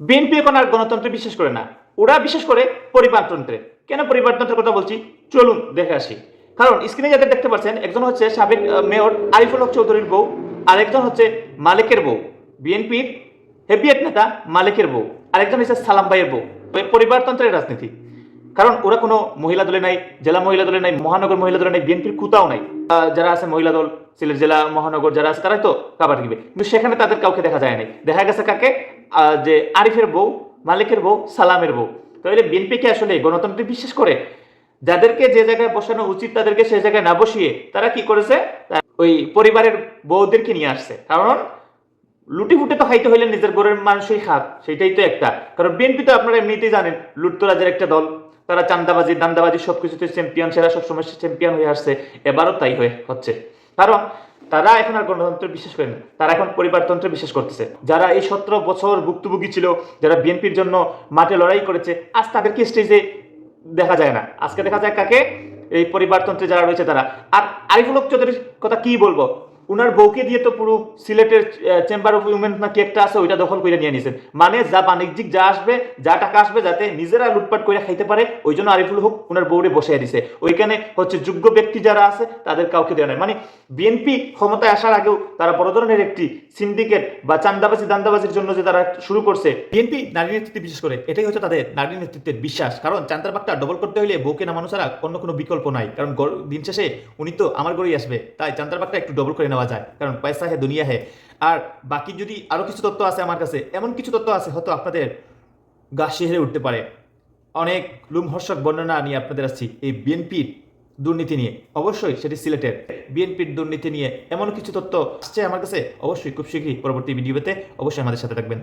BNP এখন আর গণতন্ত্রে বিশ্বাস করে না। ওরা বিশ্বাস করে পরিবারতন্ত্রে। কেন পরিবারতন্ত্রের কথা বলছি? চলুন দেখে আসি। কারণ স্ক্রিনে যাদের দেখতে পাচ্ছেন, একজন হচ্ছে সাবেক মেয়র আরিফুল হক চৌধুরীর বউ আর একজন হচ্ছে মালিকের বউ। বিএনপির হেভিয়েট নেতা মালিকের বউ, আরেকজন হচ্ছে সালাম ভাইয়ের বউ। পরিবারতন্ত্রের রাজনীতি। কারণ ওরা কোনো মহিলা দলে নাই, জেলা মহিলা দলে নাই, মহানগর মহিলা দলে নাই, বিএনপির কুতাও নাই। যারা আছে মহিলা দল, সিলেট জেলা, মহানগর যারা আছে, তারাই তো কাবার দিবে কিন্তু সেখানে তাদের কাউকে দেখা যায় নাই। দেখা গেছে কাকে? যে আরিফের বউ, মালিকের বউ, সালামের বউ। তাহলে বিএনপি কি আসলে গণতন্ত্রে বিশ্বাস করে? যাদেরকে যে জায়গায় বসানো উচিত, তাদেরকে সেই জায়গায় না বসিয়ে তারা কি করেছে? ওই পরিবারের বউদেরকে নিয়ে আসছে। কারণ লুটি ফুটে তো খাইতে হইলে নিজের ঘরের মানুষই খাক, সেটাই তো একটা। কারণ বিএনপি তো আপনারা এমনিতেই জানেন, লুটতরাজের একটা দল। তারা চান্দাবাজি, দান্দাবাজি সবকিছুতে চ্যাম্পিয়ন সেরা সবসময় চ্যাম্পিয়ন হয়ে আসছে। এবারও তাই হয়ে হচ্ছে। কারণ তারা এখন আর গণতন্ত্রে বিশ্বাস করে না। তারা এখন পরিবারতন্ত্রে বিশ্বাস করতেছে। যারা এই সতেরো বছর ভুক্তভোগী ছিল, যারা বিএনপির জন্য মাঠে লড়াই করেছে, আজ তাদেরকে স্টেজে দেখা যায় না। আজকে দেখা যায় কাকে? এই পরিবারতন্ত্রে যারা রয়েছে তারা। আর আরিফুল হক চৌধুরীর কথা কি বলব? উনার বউকে দিয়ে তো পুরো সিলেটের চেম্বার অফ উইমেন নাকি একটা আছে, ওইটা দখল করে নিয়ে নিয়েছেন মানে যা বাণিজ্যিক যা আসবে, যা টাকা আসবে, যাতে নিজেরা লুটপাট করে খাইতে পারে ওই জন্য আরিফুল হক উনার বউরে বসিয়ে দিছে। ওইখানে হচ্ছে যোগ্য ব্যক্তি যারা আছে, তাদের কাউকে দেওয়া নাই। মানে বিএনপি ক্ষমতায় আসার আগেও তারা বড় ধরনের একটি সিন্ডিকেট বা চান্দাবাজি, দান্দাবাজির জন্য যে তারা শুরু করছে, বিএনপি নারী নেতৃত্বে বিশেষ করে, এটাই হচ্ছে তাদের নারী নেতৃত্বের বিশ্বাস। কারণ চান্দার বাগটা ডবল করতে হলে বউকে নামানো ছাড়া অন্য কোনো বিকল্প নাই। কারণ দিন শেষে উনি তো আমার গড়েই আসবে। তাই চান্দার বাগটা একটু ডবল করে নেওয়া যায়, কারণ পয়সা হে দুনিয়া হে। আর বাকি যদি আরও কিছু তথ্য আছে আমার কাছে, এমন কিছু তথ্য আছে হয়তো আপনাদের গা শিহরে উঠতে পারে। অনেক লুমহর্ষক বর্ণনা নিয়ে আপনাদের আসছি এই বিএনপির দুর্নীতি নিয়ে। অবশ্যই সেটি সিলেটের। বিএনপির দুর্নীতি নিয়ে এমন কিছু তথ্য আসছে আমার কাছে, অবশ্যই খুব শীঘ্রই পরবর্তী ভিডিওতে অবশ্যই আমাদের সাথে থাকবেন।